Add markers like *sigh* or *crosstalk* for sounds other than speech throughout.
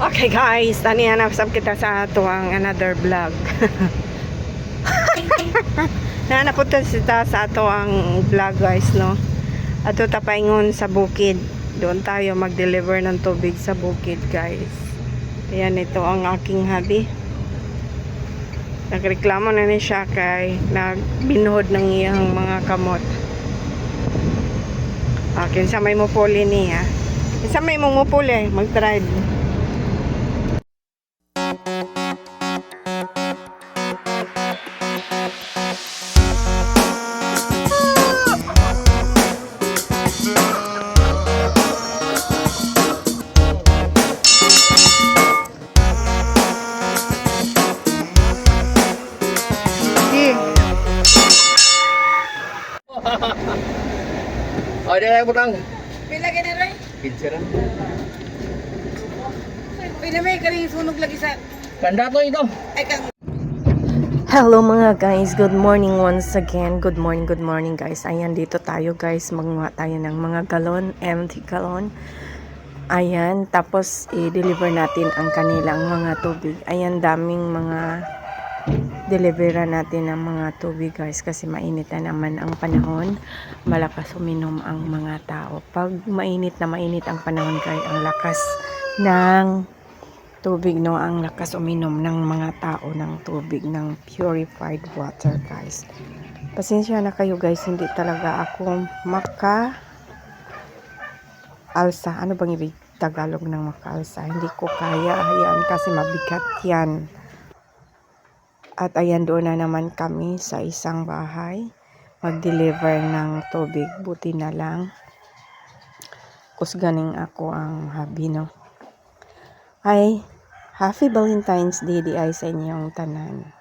Okay guys, tani hanap sab kita sa tuwang another vlog. *laughs* Nahanap po kita sa ato ang vlog guys no. Ato tapaingon sa bukid. Doon tayo mag-deliver ng tubig sa bukid guys. Ayan ito ang aking hubby. Nagreklamo na ni siya kay nagbinuhod ng iyang mga kamot. Akin sa may mupuli niya. Sa may mong mupuli, mag-drive. Di na butang. Pila na rin? Pizza rin. Pila may karing sunog lagi sa... Ganda to ito. Ay, kang... Hello mga guys, good morning once again. Good morning, good morning guys. Ayan, dito tayo guys. Magmuha tayo ng mga galon, empty galon. Ayan, tapos i-deliver natin ang kanilang mga tubig. Ayan, daming mga delivera natin ng mga tubig guys kasi mainit na naman ang panahon. Malakas uminom ang mga tao. Pag mainit na mainit ang panahon guys, ang lakas ng tubig no? Ang lakas uminom ng mga tao ng tubig ng purified water guys. Pasensya na kayo guys hindi talaga ako maka alsa ano bang ibig Tagalog ng makaalsa? Hindi ko kaya. Yan kasi mabigat yan at ayan doon na naman kami sa isang bahay mag-deliver ng tubig buti na lang kusganing ako ang habi no ay Happy Valentine's Day di ay sa inyong tanan.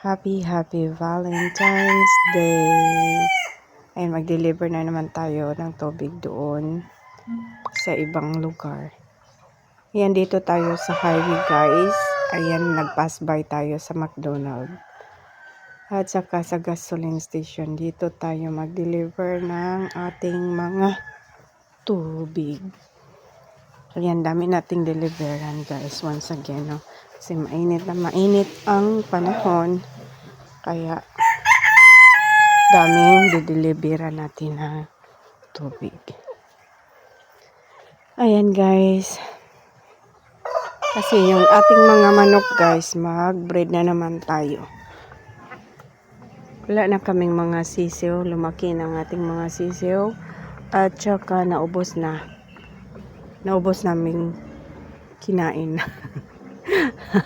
Happy, happy Valentine's Day. Ay mag-deliver na naman tayo ng tubig doon sa ibang lugar. Yan, dito tayo sa highway guys. Ayan, nag-pass by tayo sa McDonald. At saka sa gasoline station, dito tayo mag-deliver ng ating mga tubig. Ayan, dami nating deliveran guys once again, no? Kasi mainit na mainit ang panahon. Kaya, daming dideliveran natin na tubig. Ayan guys. Kasi yung ating mga manok guys, mag-breed na naman tayo. Wala na kaming mga sisiw. Lumaki ang ating mga sisiw. At saka naubos na naubos namin kinain.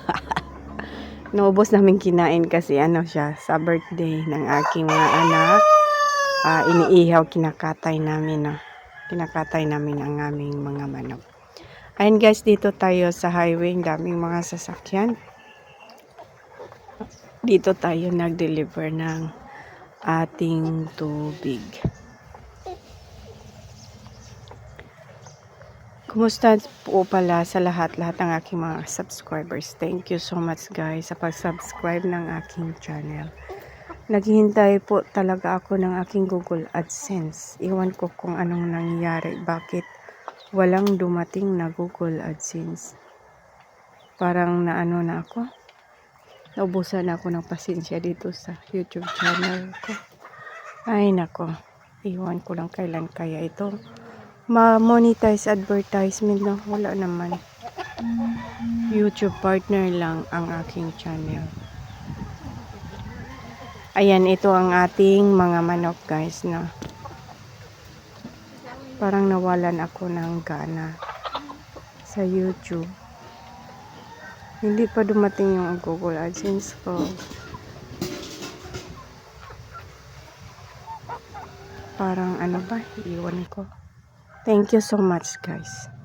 *laughs* naubos namin kinain kasi ano siya, sa birthday ng aking mga anak. ah, iniihaw, kinakatay namin. No? Kinakatay namin ang aming mga manok. Ayun guys, dito tayo sa highway. Ang daming mga sasakyan. Dito tayo nag-deliver ng ating tubig. Kumusta po pala sa lahat-lahat ng aking mga subscribers. Thank you so much guys sa pag-subscribe ng aking channel. Naghihintay po talaga ako ng aking Google AdSense. Iwan ko kung anong nangyari. Bakit walang dumating na Google AdSense. Parang naano na ako. Naubusan na ako ng pasensya dito sa YouTube channel ko. Ay nako. Iwan ko lang kailan kaya ito ma-monetize advertisement no wala naman YouTube partner lang ang aking channel ayan ito ang ating mga manok guys no parang nawalan ako ng gana sa YouTube. Hindi pa dumating yung Google AdSense ko. Parang ano ba iwan ko. Thank you so much, guys.